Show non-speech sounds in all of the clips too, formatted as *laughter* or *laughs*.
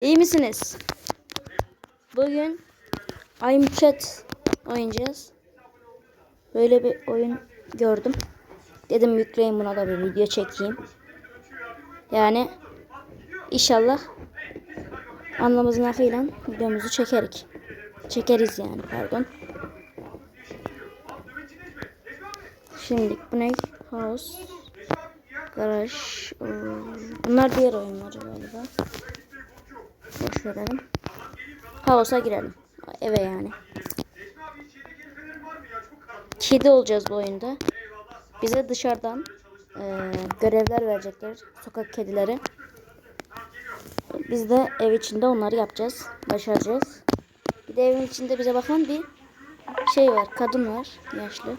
İyi misiniz? Bugün I'm Chat oynayacağız. Böyle bir oyun gördüm. Dedim yükleyeyim buna da bir video çekeyim. Yani inşallah anlamızın akıyla videomuzu çekerik. Çekeriz yani pardon. Şimdi bu ne? House. Garaj. oo, Bunlar diğer oyunları galiba. Boş verelim. House'a girelim. Eve yani. Kedi olacağız bu oyunda. Bize dışarıdan eee, görevler verecekler. Sokak kedileri. Biz de ev içinde onları yapacağız. Başaracağız. Bir de evin içinde bize bakan bir şey var. Kadın var. Yaşlı.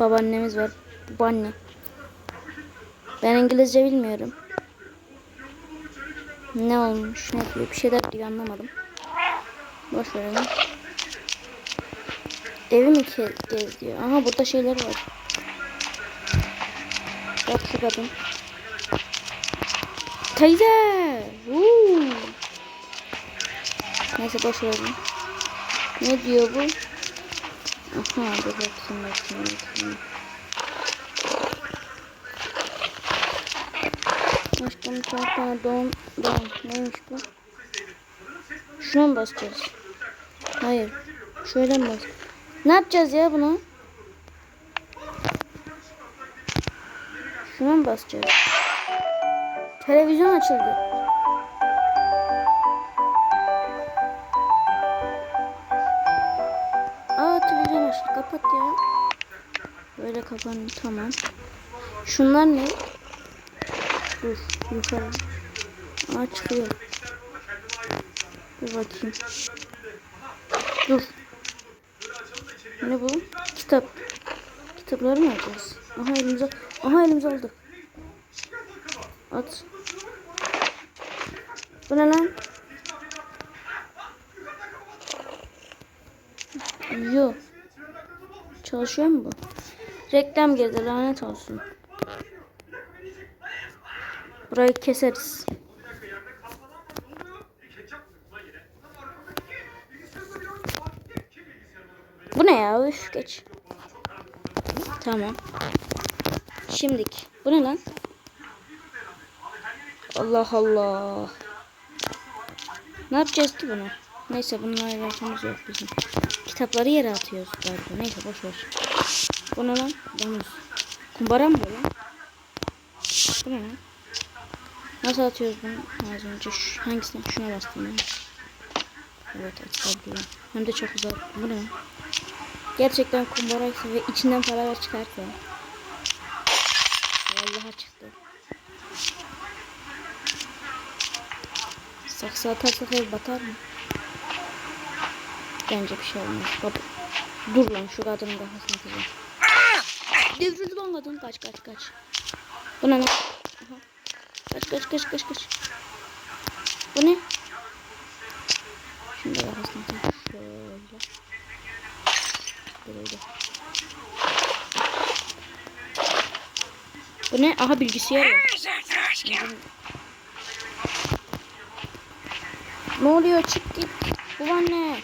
Babaannemiz var. Babaanne. Ben İngilizce bilmiyorum. Ne olmuş? Ne diyor? Bir şeyler diyor anlamadım. Boş verelim. Evi mi gez diyor. Aha burada şeyler var. Bak şu kadın. Teyze! Woo! Neyse boş verelim. Ne diyor bu? Aha dur bakayım bakayım. Aşkım pardon. Don. Neymiş bu? Şuna mı basacağız? Hayır. Şöyle mi bas? Ne yapacağız ya bunu? Şuna mı basacağız? Televizyon açıldı. Aa televizyon açıldı. Kapat ya. Böyle kapandı. Tamam. Şunlar ne? Dur yukarı. Aa çıkıyor. Dur bakayım. Dur. Ne bu? Kitap. Kitapları mı alacağız? Aha elimize. Aha elimize aldı. At. Bu ne lan? Yo. Çalışıyor mu bu? Reklam girdi lanet olsun. Burayı keseriz. Bu ne ya? Üf geç. Tamam. Şimdik. Bu ne lan? Allah Allah. Ne yapacağız ki bunu? Neyse bununla alakamız yok bizim. Kitapları yere atıyoruz galiba. Neyse boş ver. Bu ne lan? Domuz. Kumbara mı bu lan? Bu ne lan? Nasıl atıyoruz bunu? Az önce şu, hangisine? Şuna bastım ben. Evet atabiliyorum. Hem de çok uzak. Bu ne? Gerçekten kumbaraysa ve içinden paralar çıkarsa. Vallahi çıktı. Saksı atarsak ev batar mı? Bence bir şey olmaz. Baba. Dur lan şu kadının kafasına kızım. Devrildi lan kadın. Kaç kaç kaç. Bu ne lan? Kaç kaç kaç kaç. Bu ne? Şimdi tak. Şöyle. Böyle. Bu ne? Aha bilgisayar var. Ne oluyor? Çık git. Bu var ne?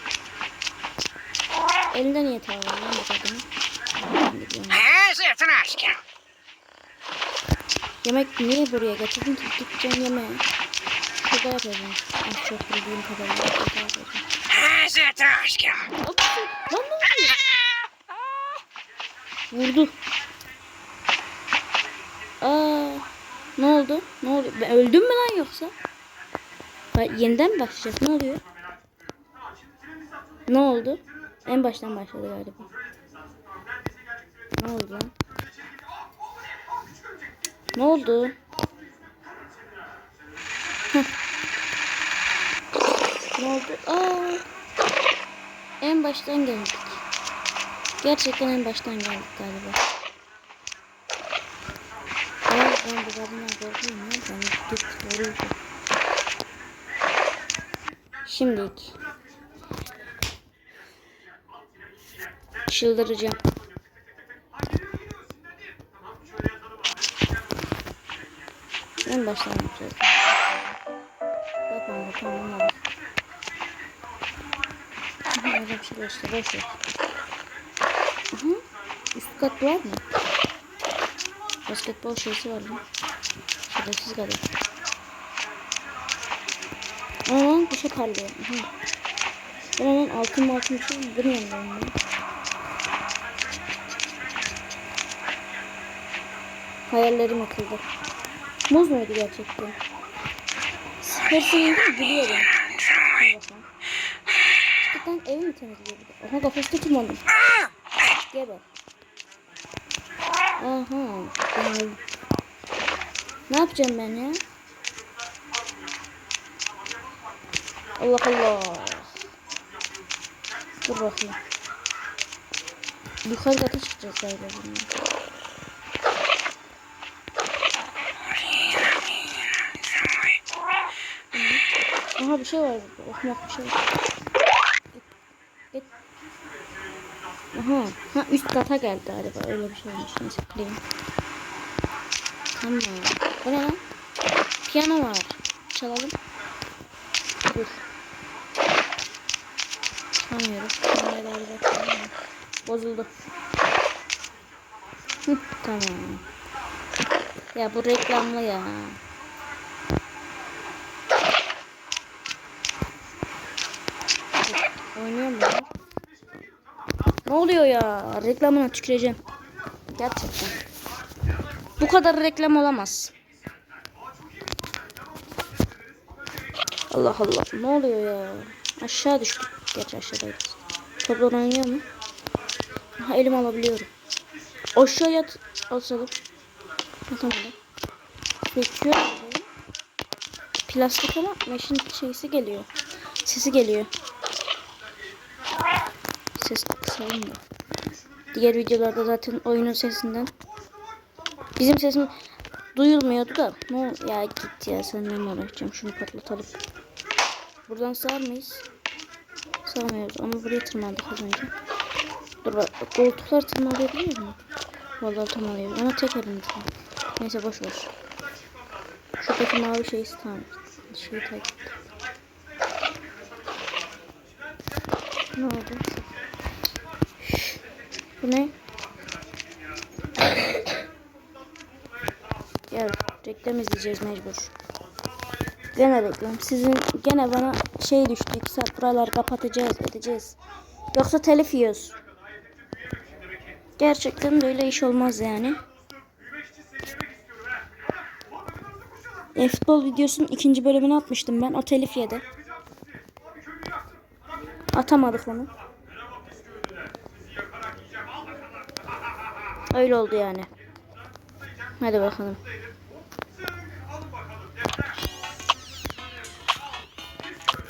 Elinde niye tava var lan bu de bilmiyorum. Hazırtın aşkım. Yemek niye buraya getirdin ki? Gideceğim yemeğe. Şurada yapacağım. Az çok bildiğim kadarıyla şurada yapacağım. Lan ne oluyor? Vurdu. Aa, ne oldu? Ne oluyor? Ben öldüm mü lan yoksa? Ha, yeniden mi başlayacağız? Ne oluyor? Ne oldu? En baştan başladı galiba. Ne oldu lan? Ne oldu? Ne oldu? Aa, en baştan geldik. Gerçekten en baştan geldik galiba. Ama ben bu kadından korkuyorum ya. Ben git vuruldum. Şimdilik. Çıldıracağım. En baştan yapacağız. tamam anladım. Aha, öyle bir şey işte boş ver. Üst kat var mı? Basketbol şeysi var mı? Şerefsiz kadar. Aa, şey parlıyor. Aha. Ben onun altın altın bir şey bilmiyorum ben bunu. Hayallerim akıldı. Muz muydu gerçekten? Hepsini bakalım. Gerçekten evi mi temizliyor bir de? Aha kafeste kim onun? Geber. Aha. Öldüm. Ne yapacağım ben ya? Allah Allah. Dur bakayım. Yukarı kata çıkacağız galiba bunun. Aha bir şey var burada. Okumak bir şey var. Git. Aha. Ha üst kata geldi galiba. Öyle bir şey olmuş. Neyse kırayım. Tamam. Bu ne lan? Piyano var. Çalalım. Dur. Çalmıyorum. Bozuldu. Hı, tamam. Ya bu reklamlı ya. Oynuyor mu? Ne oluyor ya? Reklamına tüküreceğim. Gerçekten. Bu kadar reklam olamaz. Allah Allah. Ne oluyor ya? Aşağı düştük. Gerçi aşağıdayız. Toplar oynuyor mu? Ha elim alabiliyorum. Aşağıya at alsalım. Atamadım. Bekliyor. Plastik ama meşin şeysi geliyor. Sesi geliyor. Ses kısalım da. Diğer videolarda zaten oyunun sesinden bizim sesim duyulmuyordu da. Ne ya git ya seninle mi uğraşacağım şunu patlatalım. Buradan sığar mıyız? Sığamıyoruz ama buraya tırmandık az önce. Dur bak koltuklar tırmalayabiliyor mu? Vallahi tırmalıyor ama tek elimde. Neyse boş ver. Şuradaki mavi şeyi tamam. Şeyi takip. Ne oldu? Bu ne? Ya reklam izleyeceğiz mecbur. Gene reklam. Sizin gene bana şey düştü. İki saat buraları kapatacağız, edeceğiz. Yoksa telif yiyoruz. Gerçekten böyle iş olmaz yani. E, futbol videosunun ikinci bölümünü atmıştım ben. O telif yedi. Atamadık onu. Öyle oldu yani. Hadi bakalım.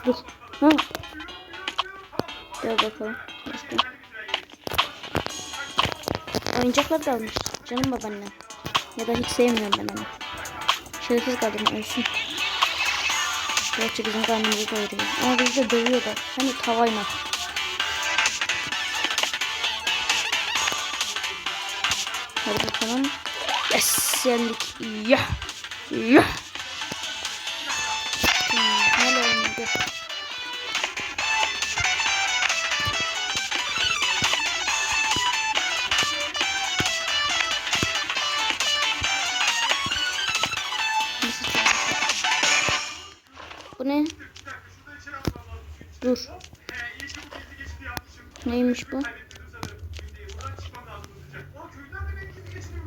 Dur. Ha. Gel bakalım. Başka. Oyuncaklar kalmış. Canım babaannem. Ya da hiç sevmiyorum ben onu. Şerefsiz kadın ölsün. Gerçi bizim karnımızı doyuruyor. Ama bizi de dövüyor da. Hani tavayla. Bakalım. Yes yendik. Yah.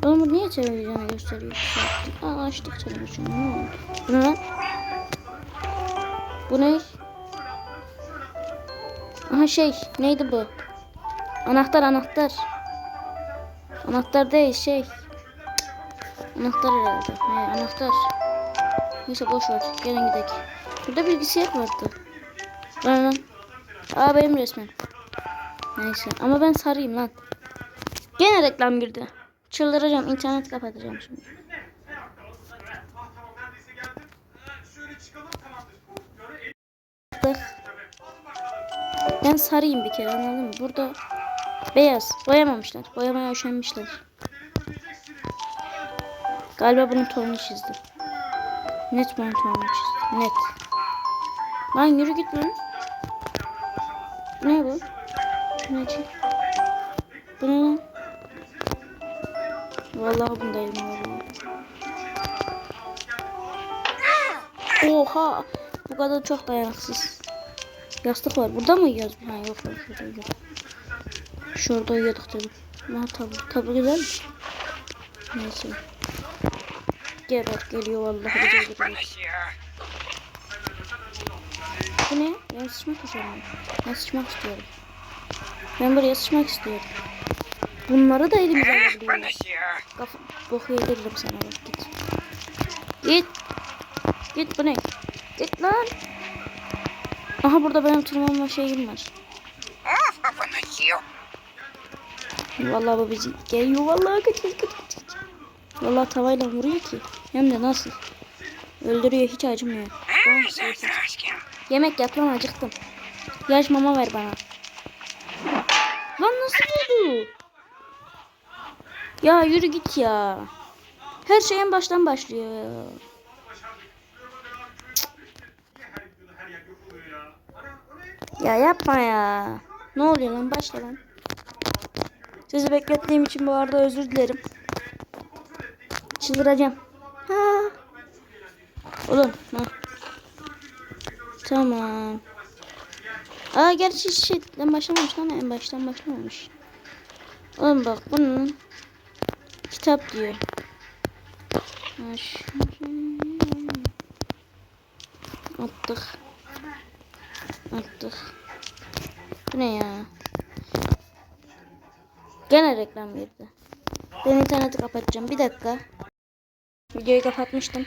Bana bu niye televizyona gösteriyor? Aa açtık televizyonu. Ne oldu? Bu ne? Bu ne? Aha şey neydi bu? Anahtar anahtar. Anahtar değil şey. Anahtar herhalde. He anahtar. Neyse boş ver. Gelin gidelim. Burada bilgisayar vardı. Lan lan. Aa benim resmen. Neyse ama ben sarayım lan. Gene reklam girdi. Çıldıracağım. internet kapatacağım şimdi. Ben sarayım bir kere anladın mı? Burada beyaz. Boyamamışlar. Boyamaya üşenmişler. Galiba bunun tonunu çizdi. Net bunun tonunu çizdi. Net. Lan yürü git lan. Ne bu? Ne ki? Bu ne? Vallahi bundayım vallahi. Oha! Bu kadar çok dayanıksız. Yastık var. Burada mı uyuyoruz? Ha yok şurada uyuyorduk. Şurada uyuyorduk tabii. Ha tabii. Tabii güzel. Neyse. Gel bak geliyor vallahi geliyor. Konuşuyor. Bu ne? Ben istiyorum. Ben istiyorum. Ben buraya sıçmak istiyorum. Bunları da elimize. Konuşuyor. Kafa boku yediririm sana bak git. Git. Git bu ne? Git lan. Aha burada benim tırmanma şeyim var. Konuşuyor. Vallahi bu bizi geliyor vallahi kaç kaç kaç kaç. Vallahi tavayla vuruyor ki. Hem de nasıl? Öldürüyor hiç acımıyor. Tamam. Yemek yap lan acıktım. Yaş mama ver bana. Lan nasıl oldu? Ya yürü git ya. Her şey en baştan başlıyor ya. Yapma ya. Ne oluyor lan başla lan. Sizi beklettiğim için bu arada özür dilerim. Çıldıracağım. Ha. Oğlum. Ha. Tamam. Aa gerçi şeyden başlamamış lan en baştan başlamamış. Oğlum bak bunun kitap diyor. Attık. Attık. Bu ne ya? Gene reklam girdi. Ben interneti kapatacağım. Bir dakika. Videoyu kapatmıştım.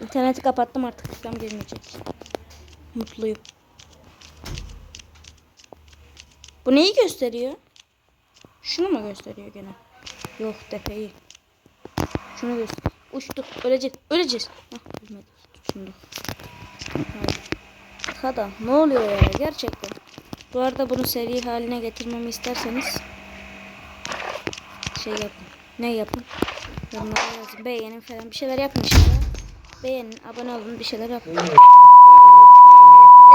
İnterneti kapattım artık reklam girmeyecek. Mutluyum. Bu neyi gösteriyor? Şunu mu gösteriyor gene? Yok tepeyi. Şunu göster. Uçtuk. Öleceğiz. Öleceğiz. Hah ölmedik. Tutunduk. Kada ne oluyor ya gerçekten. Bu arada bunu seri haline getirmemi isterseniz şey yapın. Ne yapın? Yorumlara yazın. Beğenin falan bir şeyler yapın işte. Beğenin, abone olun, bir şeyler yapın.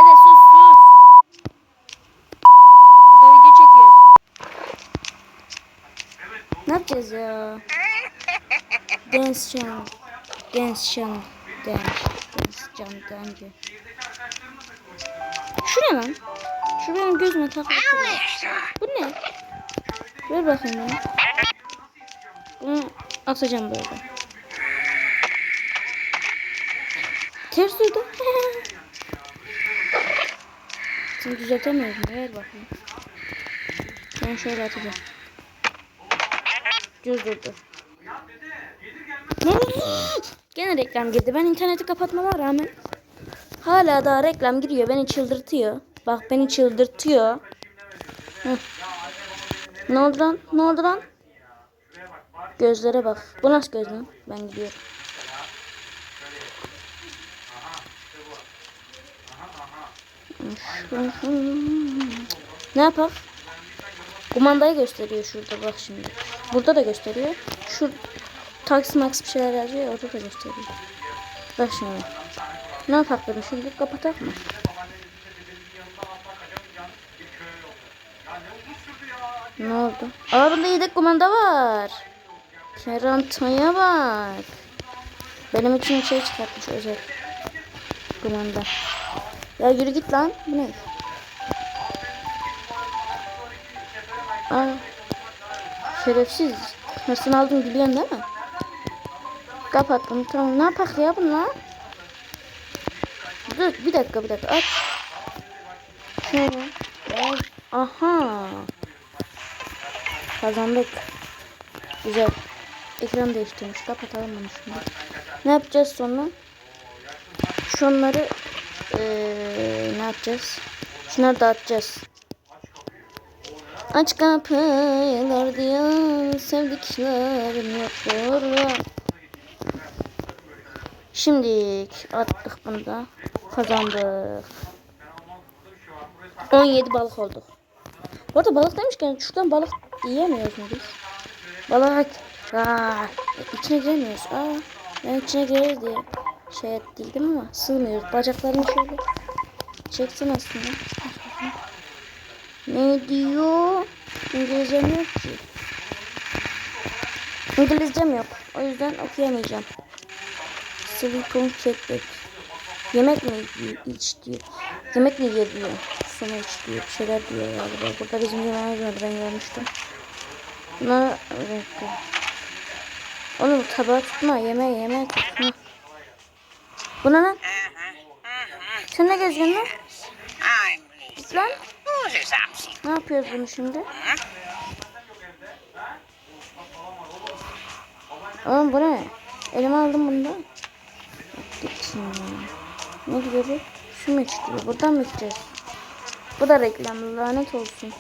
Evet sus sus. Burada video çekiyoruz. Ne yapacağız ya? Dance channel. Dance channel. Dance. Dance channel. Dance. Şu ne lan? Şu benim gözüme takmış. Bu ne? Ver bakayım bana. Bunu atacağım böyle. Ters durdu. *laughs* Şimdi düzeltemiyorum. Ver bakayım. Ben şöyle atacağım. Düz durdu. Ne oldu? Gene reklam girdi. Ben interneti kapatmama rağmen hala daha reklam giriyor. Beni çıldırtıyor. Bak beni çıldırtıyor. Ne oldu lan? Ne oldu lan? Gözlere bak. Bu nasıl göz lan? Ben gidiyorum. Ne yapar? Kumandayı gösteriyor şurada bak şimdi. Burada da gösteriyor. Şu taksi max bir şeyler yazıyor ya, orada da gösteriyor. Bak şimdi. Ne yapak şimdi kapatak mı? Ne oldu? Aa bunda yedek kumanda var. Kerantaya bak. Benim için şey çıkartmış özel. Kumanda. Ya yürü git lan. Bu ne? Aa. Şerefsiz. Hırsını aldın biliyorsun değil mi? Kapat bunu tamam. Ne yapak ya bunlar? Dur bir dakika bir dakika aç. Şöyle. Aha. Kazandık. Güzel. Ekran değiştirmiş. Kapatalım bunu şimdi. Ne yapacağız sonra? Şunları eee, ne yapacağız? Şunları dağıtacağız. Aç kapılar diye sevdiklerim yoktur. Şimdi attık bunu. Kazandık. 17 balık olduk. Bu arada balık demişken şuradan balık yiyemiyoruz mu biz? Balık. Aa, içine giremiyoruz. Aa, ben içine gireriz diye şey ettiydim ama sığmıyoruz. Bacaklarını şöyle Çeksin aslında. Ne diyor? İngilizcem yok ki. İngilizcem yok. O yüzden okuyamayacağım. Silikon çektik. Yemek mi iç diyor. Yemek mi ye diyor. Mu iç diyor. Bir şeyler diyor galiba. Burada bizim yemeğimiz vardı ben görmüştüm. Buna dakika. Oğlum tabağı tutma. Yeme yeme tut. Hı. Bu ne? Sen ne geziyorsun lan? Lisa. Lan? Ne yapıyoruz bunu şimdi? Oğlum bu ne? Elime aldım bunu. Gitsin ya. Ne diyor bu? Şu mu içiyor? Buradan mı içeceğiz? Bu da reklam. Lanet olsun.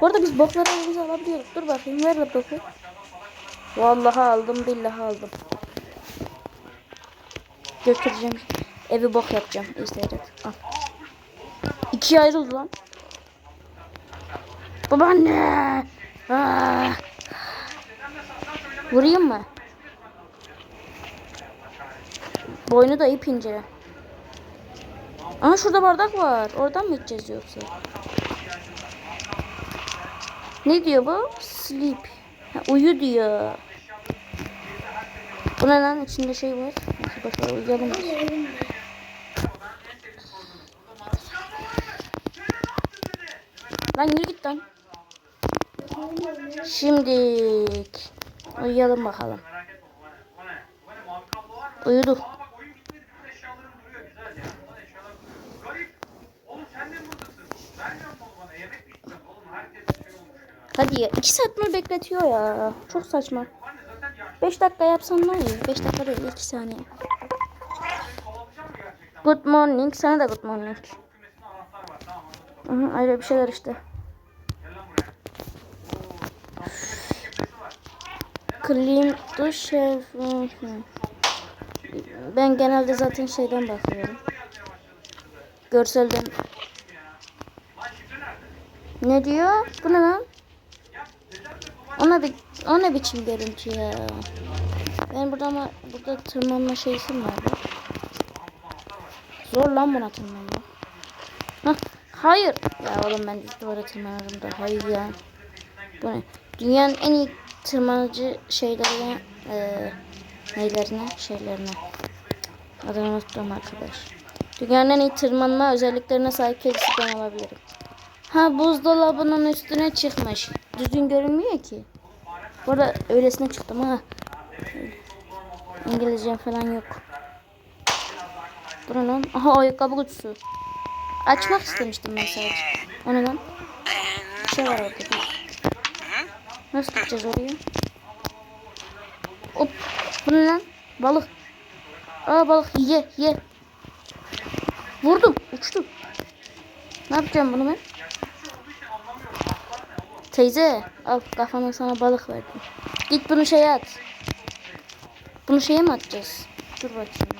Bu arada biz bokları elimize alabiliyoruz. Dur bakayım. Ver la boku. Vallahi aldım. Billahi aldım. Götüreceğim. Evi bok yapacağım. Seyret. Al. İkiye ayrıldı lan. Babaanne. Aa. Vurayım mı? Boynu da ip ince. Aha şurada bardak var. Oradan mı içeceğiz yoksa? Ne diyor bu? Sleep. Ha, uyu diyor. Bu ne lan? İçinde şey var. Boş ver uyuyalım. Lan yürü git lan. Şimdi uyuyalım bakalım. Uyuduk. Hadi ya. iki saat mi bekletiyor ya? Çok saçma. 5 dakika yapsam ne olur? 5 dakika değil 2 saniye. Good morning. Sana da good morning. Hı hı, ayrı bir şeyler işte. The chef. Ben genelde zaten şeyden bakıyorum. Görselden. Ne diyor? Bu ne lan? Ona bir o ne biçim görüntü ya? Ben burada ama burada tırmanma şeysi mi var? Zor lan buna tırmanmak. Hah, hayır. Ya oğlum ben düz duvara tırmanırım da. Hayır ya. Bu ne? Dünyanın en iyi tırmanıcı şeylerine eee neylerine şeylerine. Adını unuttum arkadaş. Dünyanın en iyi tırmanma özelliklerine sahip kedisi ben olabilirim. Ha buzdolabının üstüne çıkmış. Düzgün görünmüyor ki. Bu öylesine çıktım ha. İngilizcem falan yok. Bu ne lan? Aha ayakkabı kutusu. Açmak istemiştim ben sadece. O ne lan? Bir şey var orada. Nasıl gideceğiz oraya? Hop. Bu ne lan? Balık. Aa balık ye ye. Vurdum. Uçtu. Ne yapacağım bunu ben? Teyze al kafana sana balık verdim. Git bunu şeye at. Bunu şeye mi atacağız? Dur bakayım.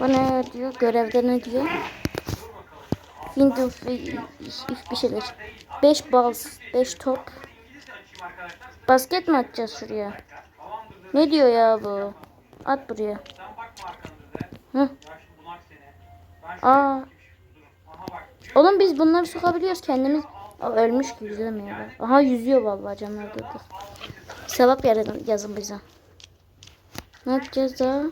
ne diyor? Görevde ne diyor? Windows bir şeyler. 5 bal, 5 top. Basket mi atacağız şuraya? Ne diyor ya bu? At buraya. Hı. Aa. Oğlum biz bunları sokabiliyoruz kendimiz. Aa, ölmüş gibi yüzemiyor. Aha yüzüyor vallahi canlar durdu. Sevap yazın, yazın bize. Ne yapacağız daha?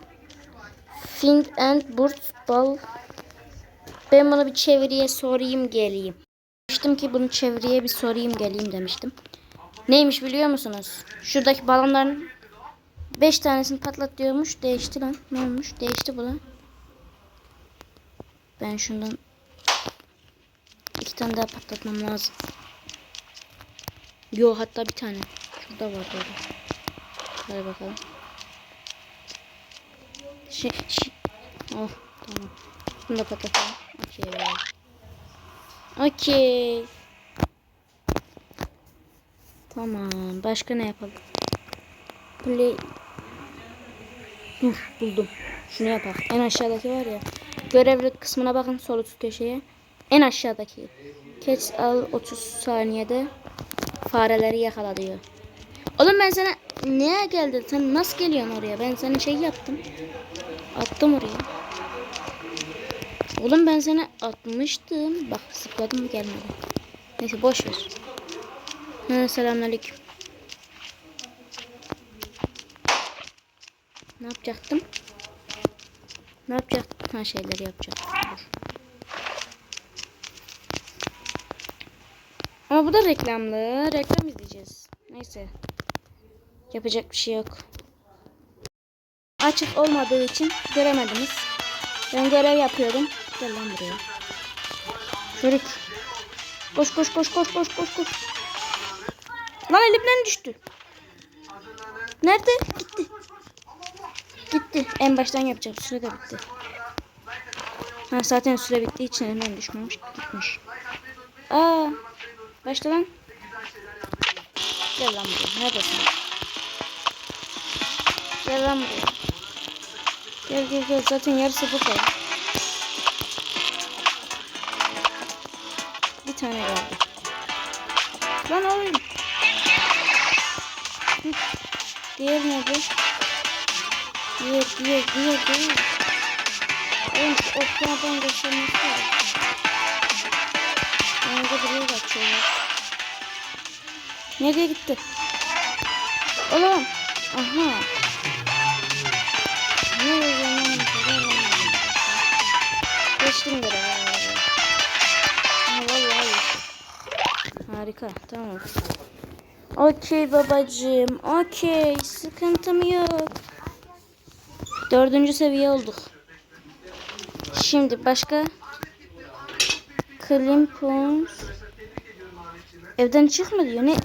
Find and Burt Ball. Ben bunu bir çeviriye sorayım geleyim. Demiştim ki bunu çeviriye bir sorayım geleyim demiştim. Neymiş biliyor musunuz? Şuradaki balonların 5 tanesini patlat diyormuş. Değişti lan. Ne olmuş? Değişti bu lan. Ben şundan iki tane daha patlatmam lazım. Yo hatta bir tane. Şurada var böyle. Hadi bakalım. Şey, şey. Oh tamam. Bunu da patlatalım. Okey. Okey. Tamam. Başka ne yapalım? Play. Dur buldum. Şunu yapalım. En aşağıdaki var ya. Görevli kısmına bakın sol üst köşeye. En aşağıdaki. Catch al 30 saniyede fareleri yakala diyor. Oğlum ben sana niye geldin? Sen nasıl geliyorsun oraya? Ben sana şey yaptım. Attım oraya. Oğlum ben sana atmıştım. Bak zıpladım gelmedi. Neyse boş ver. Ha, selamünaleyküm. Ne yapacaktım? Ne yapacaktım? Ha şeyleri yapacaktım. Dur. Ama bu da reklamlı. Reklam izleyeceğiz. Neyse. Yapacak bir şey yok. Açık olmadığı için göremediniz. Ben görev yapıyorum. Gel lan buraya. Çocuk. Koş koş koş koş koş koş koş. Lan elimden düştü. Nerede? Gitti. Gitti. En baştan yapacağım. Süre de bitti. Ha, zaten süre bittiği için hemen düşmemiş. Gitmiş. Aa. Başla lan. Gel lan buraya. Neredesin? Gel lan buraya. Gel gel gel. Zaten yarısı bu kadar. Bir tane geldi. Lan oğlum. Hı. Diğer nerede? Diğer diğer diğer diğer. Oğlum oklardan geçirmesi lazım. Önce buraya kaçıyorlar. Nereye gitti? Oğlum. Aha. Nereye Geçtim görevi. Harika. Tamam. Okey babacığım. Okey. Sıkıntım yok. Dördüncü seviye olduk. Şimdi başka Klimpons Evden çıkma diyor. Ne?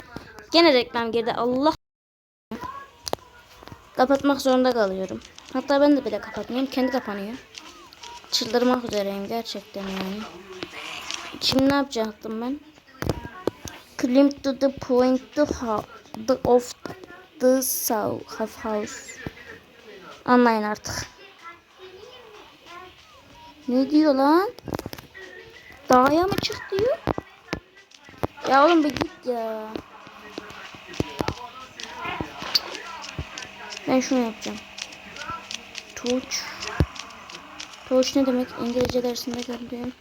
Gene reklam girdi. Allah Kapatmak zorunda kalıyorum. Hatta ben de bile kapatmıyorum. Kendi kapanıyor. Çıldırmak üzereyim gerçekten yani. Şimdi ne yapacaktım ben? Climb to the point the the of the half house. Anlayın artık. Ne diyor lan? Dağa mı çık diyor? Ya oğlum bir git ya. Ben şunu yapacağım. Torch. Torch ne demek? İngilizce dersinde gördüğüm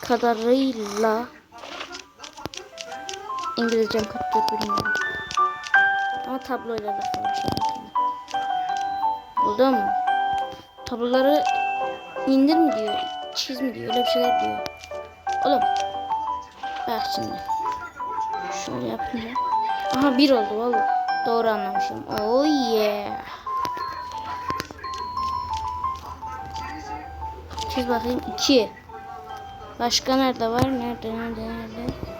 kadarıyla İngilizcem kötü bilmiyorum. Ama tabloyla şey yapıyorum. Buldum. Tabloları indir mi diyor, çiz mi diyor, öyle bir şeyler diyor. Oğlum. Bak şimdi. Şöyle yapayım. Aha bir oldu vallahi. Doğru anlamışım. Oh yeah. Çiz bakayım. 2. Başka nerede var? Nerede? Nerede? Nerede?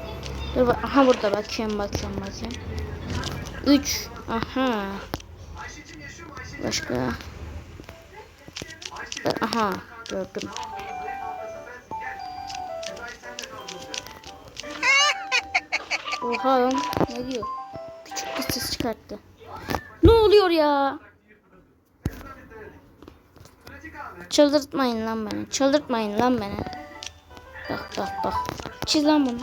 Dur. Aha burada bakıyorum bakıyorum bakıyorum. 3. Aha. Başka. Aha. Gördüm. Oha lan. Ne diyor? Küçük bir ses çıkarttı. Ne oluyor ya? Çıldırtmayın lan beni. Çıldırtmayın lan beni. Bak bak bak. Çiz lan bunu.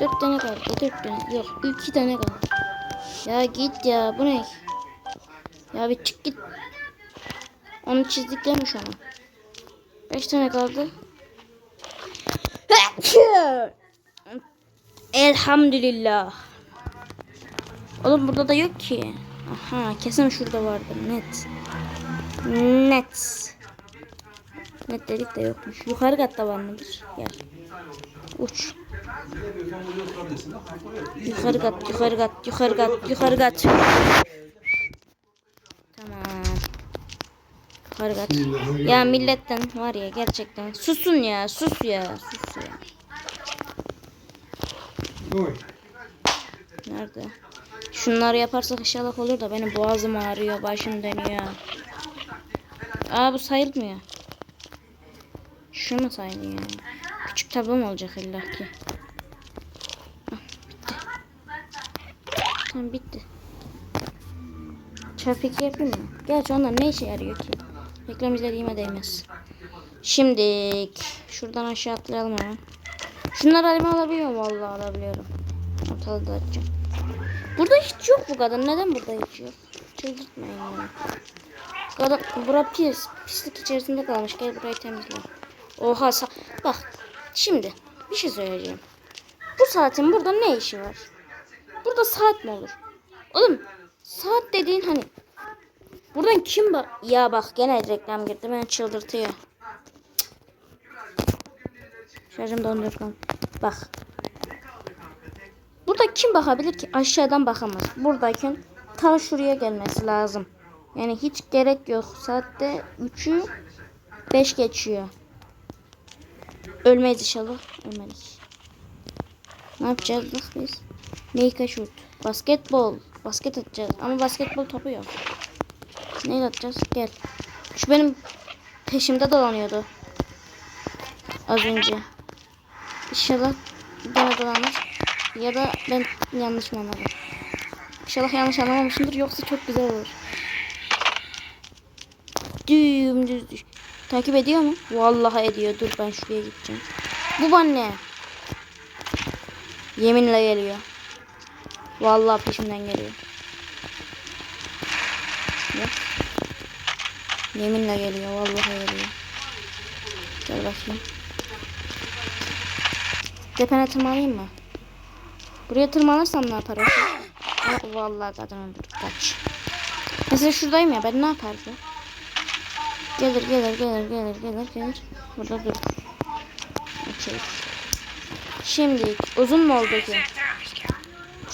Dört tane kaldı. Dört tane. Yok. iki tane kaldı. Ya git ya. Bu ne? Ya bir çık git. Onu çizdiklemiş onu. Beş tane kaldı. *laughs* Elhamdülillah. Oğlum burada da yok ki. Aha kesin şurada vardır net. Net. Net dedik de yokmuş. Yukarı katta var mıdır? Gel. Uç. Yukarı kat, yukarı kat, yukarı kat, yukarı kat. Tamam. Yukarı kat. Ya milletten var ya gerçekten. Susun ya, sus ya, sus ya. Nerede? Şunları yaparsak inşallah olur da benim boğazım ağrıyor, başım dönüyor. Aa bu sayılmıyor. Şu mu sayılıyor? Küçük tablom olacak illa ki. Ah, bitti. Tamam bitti. Çarpı iki yapayım mı? Gerçi onlar ne işe yarıyor ki? Reklam izlediğime değmez. Şimdi şuradan aşağı atlayalım hemen. Şunları elime alabiliyorum vallahi alabiliyorum. Ortalığı da açacağım. Burada hiç yok bu kadın. Neden burada hiç yok? Çıldırtmayın yani. Kadın bura pis. Pislik içerisinde kalmış. Gel burayı temizle. Oha bak. Şimdi bir şey söyleyeceğim. Bu saatin burada ne işi var? Burada saat mi olur? Oğlum saat dediğin hani Buradan kim bak? Ya bak gene reklam girdi. Beni çıldırtıyor. Şarjım dondurgan. Bak. Burada kim bakabilir ki? Aşağıdan bakamaz. Buradayken ta şuraya gelmesi lazım. Yani hiç gerek yok. Saatte 3'ü 5 geçiyor. Ölmeyiz inşallah. Ölmedik. Ne yapacağız biz? Meika şut. Basketbol. Basket atacağız. Ama basketbol topu yok. Neyle atacağız? Gel. Şu benim peşimde dolanıyordu. Az önce. İnşallah bana dolanır. Ya da ben yanlış mı anladım? İnşallah yanlış anlamamışımdır. Yoksa çok güzel olur. Dümdüz düş. Takip ediyor mu? Vallahi ediyor. Dur ben şuraya gideceğim. Bu bana ne? Yeminle geliyor. Vallahi peşimden geliyor. Yok. Yeminle geliyor. Vallahi geliyor. Gel bakayım. Tepene tırmanayım mı? Buraya tırmanırsam ne yapar o? *coughs* Aa, Vallahi kadın öldürdü. Kaç. Mesela şuradayım ya ben ne yapardım? Gelir gelir gelir gelir gelir gelir. Burada dur. Açayım. Şimdi uzun mu oldu ki?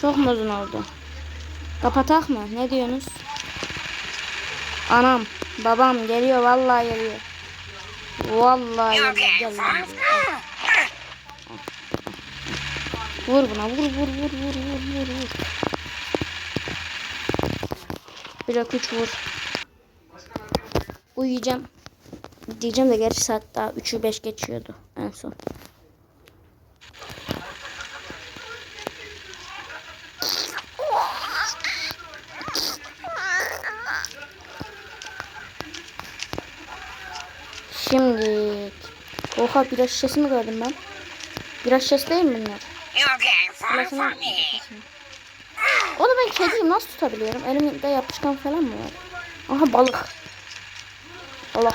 Çok mu uzun oldu? Kapatak mı? Ne diyorsunuz? Anam, babam geliyor vallahi geliyor. Vallahi geliyor. Gel buraya. Vur buna vur vur vur vur vur vur vur. Blok 3 vur. Uyuyacağım. Diyeceğim de gerçi saat daha 3'ü 5 geçiyordu en son. Oha bira şişesi mi gördüm ben? Bira şişesi değil mi bunlar? Me? Onu ben kediyim nasıl tutabiliyorum? Elimde yapışkan falan mı var? Aha balık. Allah.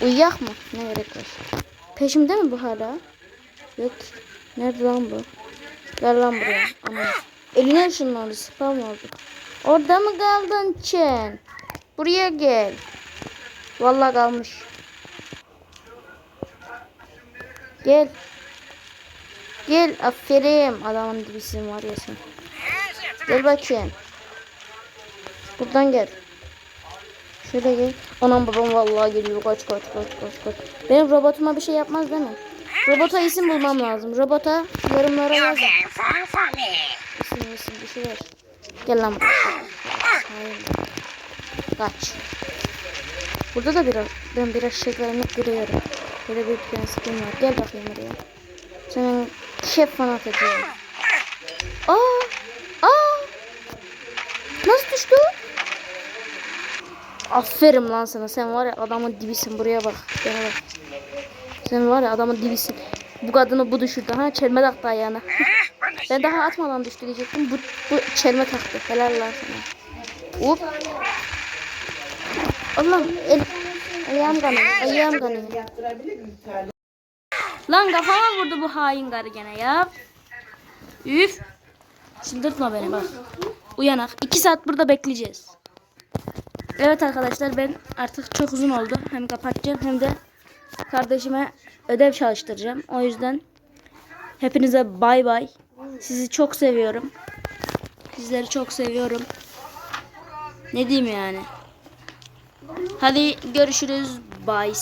Uyuyak mı? Ne gerek var? Peşimde mi bu hala? Yok. Nerede lan bu? Gel lan buraya. Aman. Eline ışınlandı. Spam oldu. Orada mı kaldın Çen? Buraya gel. Vallahi kalmış. Gel. Gel aferin. Adamın dibisin var ya sen. Gel bakayım. Buradan gel. Şöyle gel. Anam babam vallahi geliyor. Kaç kaç kaç kaç kaç. Benim robotuma bir şey yapmaz değil mi? Robota isim bulmam lazım. Robota yorumlara yaz. İsim isim bir şey ver. Gel lan. Hayır. Kaç. Burada da biraz ben biraz şeylerini görüyorum. Böyle bir prensipim var. Gel bakayım buraya. Senin şef fan atacağım. Aa! Aa! Nasıl düştü? Aferin lan sana. Sen var ya adamın dibisin. Buraya bak. Bana bak. Sen var ya adamın dibisin. Bu kadını bu düşürdü. Ha çelme taktı ayağına. *laughs* Ben daha atmadan düştü diyecektim. Bu, bu çelme taktı. Helal lan sana. Hop. Allah'ım el, ayağım kanıyor. Ayağım kanıyor. Lan kafama vurdu bu hain karı gene ya. Üf. Çıldırtma beni bak. Uyanak. İki saat burada bekleyeceğiz. Evet arkadaşlar ben artık çok uzun oldu. Hem kapatacağım hem de kardeşime ödev çalıştıracağım. O yüzden hepinize bay bay. Sizi çok seviyorum. Sizleri çok seviyorum. Ne diyeyim yani? Hadi görüşürüz. Bye.